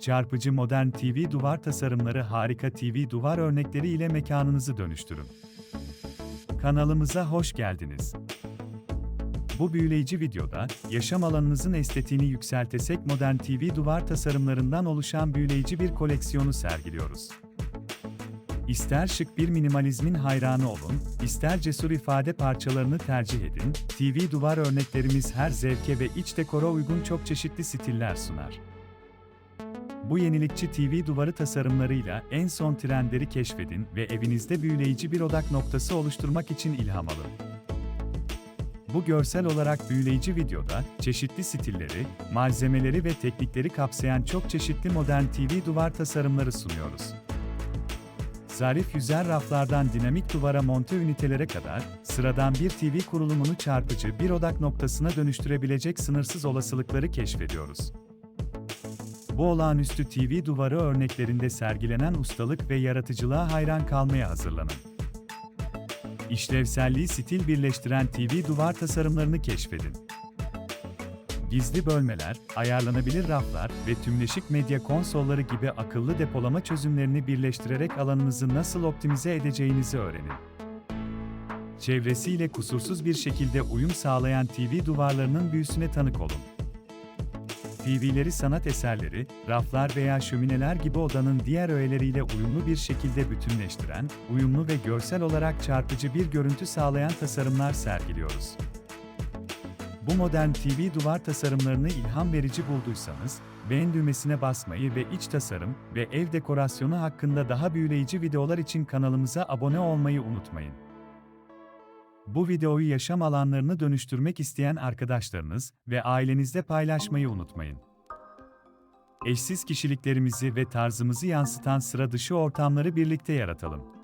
çarpıcı modern TV duvar tasarımları harika TV duvar örnekleri ile mekanınızı dönüştürün. Kanalımıza hoş geldiniz. Bu büyüleyici videoda, yaşam alanınızın estetiğini yükseltesek modern TV duvar tasarımlarından oluşan büyüleyici bir koleksiyonu sergiliyoruz. İster şık bir minimalizmin hayranı olun, ister cesur ifade parçalarını tercih edin, TV duvar örneklerimiz her zevke ve iç dekora uygun çok çeşitli stiller sunar. Bu yenilikçi TV duvarı tasarımlarıyla en son trendleri keşfedin ve evinizde büyüleyici bir odak noktası oluşturmak için ilham alın. Bu görsel olarak büyüleyici videoda, çeşitli stilleri, malzemeleri ve teknikleri kapsayan çok çeşitli modern TV duvar tasarımları sunuyoruz. Zarif yüzer raflardan dinamik duvara monte ünitelere kadar, sıradan bir TV kurulumunu çarpıcı bir odak noktasına dönüştürebilecek sınırsız olasılıkları keşfediyoruz. Bu olağanüstü TV duvarı örneklerinde sergilenen ustalık ve yaratıcılığa hayran kalmaya hazırlanın. İşlevselliği stil birleştiren TV duvar tasarımlarını keşfedin. Gizli bölmeler, ayarlanabilir raflar ve tümleşik medya konsolları gibi akıllı depolama çözümlerini birleştirerek alanınızı nasıl optimize edeceğinizi öğrenin. Çevresiyle kusursuz bir şekilde uyum sağlayan TV duvarlarının büyüsüne tanık olun. TV'leri sanat eserleri, raflar veya şömineler gibi odanın diğer öğeleriyle uyumlu bir şekilde bütünleştiren, uyumlu ve görsel olarak çarpıcı bir görüntü sağlayan tasarımlar sergiliyoruz. Bu modern TV duvar tasarımlarını ilham verici bulduysanız, beğen düğmesine basmayı ve iç tasarım ve ev dekorasyonu hakkında daha büyüleyici videolar için kanalımıza abone olmayı unutmayın. Bu videoyu yaşam alanlarını dönüştürmek isteyen arkadaşlarınız ve ailenizle paylaşmayı unutmayın. Eşsiz kişiliklerimizi ve tarzımızı yansıtan sıra dışı ortamları birlikte yaratalım.